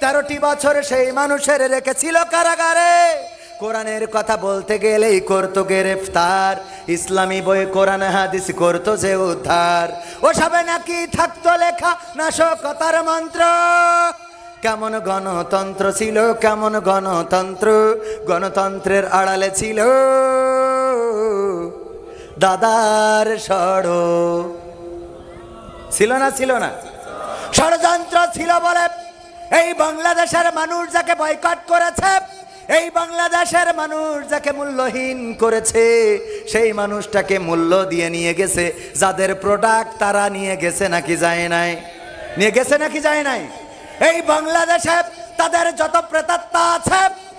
তেরোটি বছর সেই মানুষের রেখেছিল কারাগারে। কোরআনের কথা বলতে গেলেই করতো গ্রেফতার। ইসলামী বই, কোরআন, হাদিস করতো যে উদ্ধার। ওসবে নাকি থাকতো লেখা নাশকতার মন্ত্র। কেমন গণতন্ত্র ছিল, কেমন গণতন্ত্র? গণতন্ত্রের আড়ালে ছিল দাদার সড় ছিল না ছিল না। ষড়যন্ত্র ছিল বলে এই বাংলাদেশের মানুষ যাকে বয়কট করেছে, এই বাংলাদেশের মানুষ যাকে মূল্যহীন করেছে, সেই মানুষটাকে মূল্য দিয়ে নিয়ে গেছে। যাদের প্রোডাক্ট তারা নিয়ে গেছে নাকি যায় নাই? নিয়ে গেছে নাকি যায় নাই? এই বাংলাদেশে তাদের যত প্রেতাত্মা আছে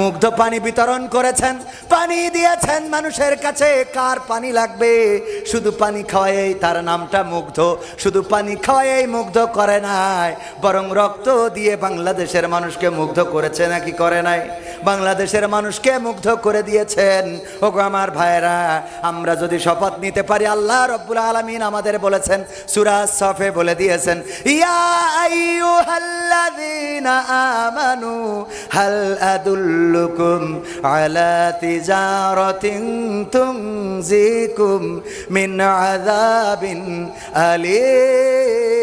মুগ্ধ পানি বিতরণ করেছেন, পানি দিয়েছেন মানুষের কাছে, কার পানি লাগবে? শুধু পানি খাওয়াই তার নামটা মুগ্ধ, শুধু পানি খাওয়াই মুগ্ধ করে নাই, বরং রক্ত দিয়ে বাংলাদেশের মানুষকে মুগ্ধ করেছে নাকি করে নাই? বাংলাদেশের মানুষকে মুগ্ধ করে দিয়েছেন। ওগো আমার ভাইরা আমরা যদি শপথ নিতে পারি, আল্লাহ রব্বুল আলমিন আমাদের বলেছেন সুরাজ সফে বলে দিয়েছেন, ইয়া আমানু, হাল আদুল্লুকুম আলা তিজারাতিন তুনজিকুম মিন আযাবিন আলীম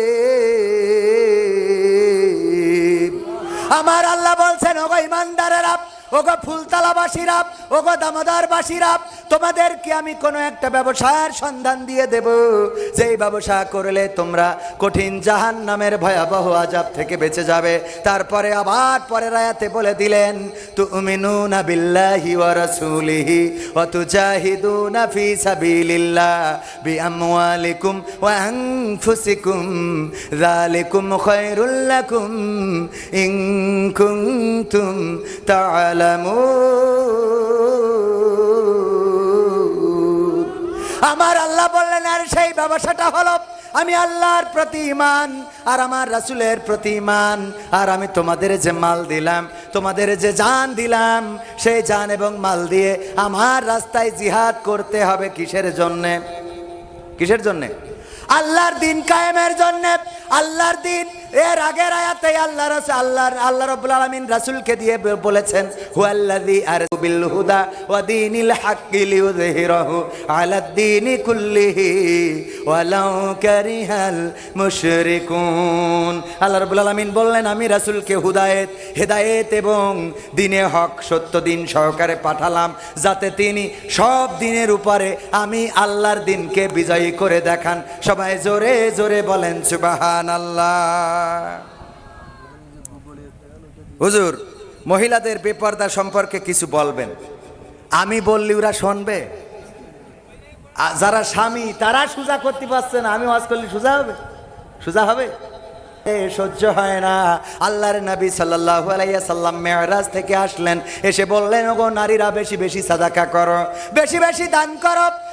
আমার আল্লাহ বলছেন ওগো ইমানদারেরা ওগো ফুলতলাবাসীরা, ওগো দামোদরবাসীরা, তোমাদেরকে আমি কোনো একটা ব্যবসার সন্ধান দিয়ে দেব। যেই ব্যবসা করলে তোমরা কঠিন জাহান নামের ভয়াবহ আজাব থেকে বেঁচে যাবে। তারপরে আবার পরের আয়াতে বলে দিলেন, তুমিনুনা বিল্লাহি সাবিলিল্লাহ ওয়া আনফুসিকুম। যালিকুম খায়রুল লাকুম ইন কুনতুম আমার আল্লাহ বললেন, আর সেই ব্যবসাটা হলো, আমি আল্লাহর প্রতি ইমান আর আমার রাসুলের প্রতি ইমান আর আমি তোমাদের যে মাল দিলাম, তোমাদের যে জান দিলাম, সেই জান এবং মাল দিয়ে আমার রাস্তায় জিহাদ করতে হবে কিসের জন্যে? কিসের জন্যে? আল্লাহর দিন কায়েমের জন্য, আল্লাহর দিন এর আগের আয়াতে আল্লাহ রাসূল আল্লাহর আল্লাহ রাব্বুল আলামিন রাসূলকে দিয়ে বলেছেন, হুয়াল্লাযী আরবিল হুদা ওয়া দীনিল হাক্কি লিইয়ুযহিরাহু আলাদ দীনি কুল্লিহি ওয়ালাউ কারিহাল মুশরিকুন। আল্লাহ রাব্বুল আলামিন বললেন, আমি রাসূলকে হুদায়েত, হেদায়েত এবং দিনে হক, সত্য দিন সহকারে পাঠালাম, যাতে তিনি সব দিনের উপরে আমি আল্লাহর দিনকে বিজয়ী করে দেখান। সবাই জোরে জোরে বলেন সুবাহান আল্লাহ হুজুর, মহিলাদের বেপর্দা সম্পর্কে কিছু বলবেন। আমি বললি ওরা শুনবে। যারা স্বামী, তারা সোজা করতে পারছে না। আমি ওয়াজ করলে সোজা হবে? সোজা হবে? সহ্য হয় না। আল্লাহর নবী সাল্লাল্লাহু আলাইহি সাল্লাম মেরাজ থেকে আসলেন। এসে বললেন, ওগো নারীরা বেশি বেশি সাদাকা করো, বেশি বেশি দান করো।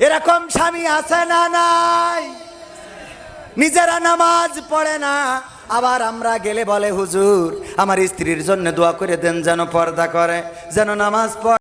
এরকম স্বামী আছে না নাই? নিজেরা নামাজ পড়ে না। আবার আমরা গেলে বলে, হুজুর, আমার স্ত্রীর জন্য দোয়া করে দেন যেন পর্দা করে, যেন নামাজ পড়ে।